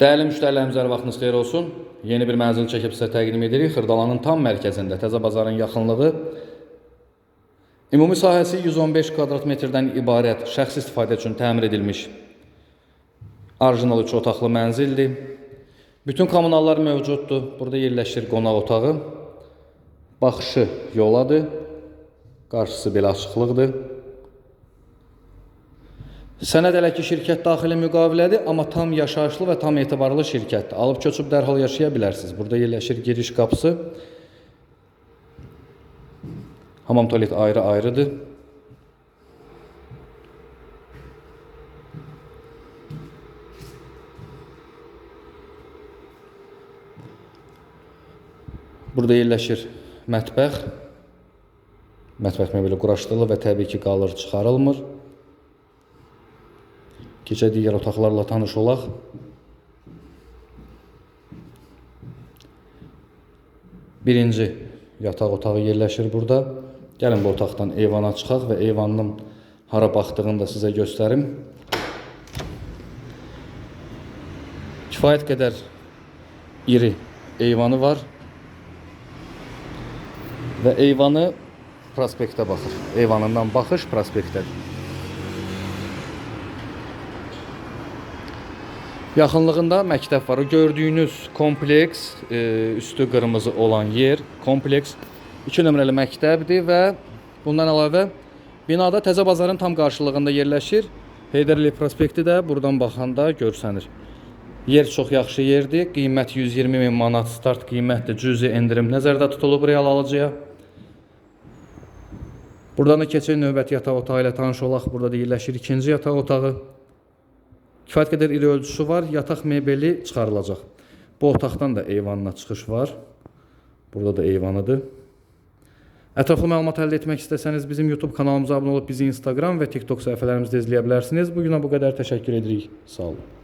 Dəyərli müştərilərimiz hər vaxtınız xeyir olsun. Yeni bir mənzil çəkib sizə təqdim edirik. Xırdalanın tam mərkəzində, Təzə bazarın yaxınlığı. Ümumi sahəsi 115 kvadrat metrdən ibarət şəxsi istifadə üçün təmir edilmiş orijinal üç otaqlı mənzildir. Bütün kommunallar mövcuddur. Burada yerləşir qonaq otağı. Baxışı yoladır. Qarşısı belə açıqlıqdır. Sənəd elə ki şirkət daxili müqavilədir, amma tam yaşayışlı və tam etibarlı şirkətdir. Alıb köçüb dərhal yaşaya bilərsiniz. Burada yerləşir giriş qapısı. Hamam tualet ayrı-ayrıdır. Burada yerləşir mətbəx. Mətbəx mebeli quraşdırılır və təbii ki, qalır çıxarılmır. Keçə digər otaqlarla tanış olaq. Birinci yataq otağı yerləşir burada. Gəlin bu otaqdan eyvana çıxaq və eyvanın hara baxdığını da sizə göstərim. Kifayət qədər iri eyvanı var. Və eyvanı prospektə baxır. Eyvanından baxış prospektədir. Yaxınlığında məktəb var. O gördüyünüz kompleks, e, üstü qırmızı olan yer, kompleks 2 nömrəli məktəbdir və bundan əlavə binada Təzə bazarın tam qarşılığında yerləşir. Heydərli prospekti də buradan baxanda görsənir. Yer çox yaxşı yerdir. Qiymət 120 min manat start qiymətdir. Cüzi endirim nəzərdə tutulub real alıcıya. Buradan da keçək növbəti yataq otağı ilə tanış olaq. Burada da yerləşir ikinci yataq otağı. Kifayət qədər iri ölçüsü var. Yataq mebeli çıxarılacaq. Bu otaqdan da eyvanına çıxış var. Burada da eyvanıdır. Ətraflı məlumat əldə etmək istəsəniz bizim YouTube kanalımıza abunə olub bizi Instagram və TikTok səhifələrimizdə izləyə bilərsiniz. Bu günə bu qədər təşəkkür edirik. Sağ olun.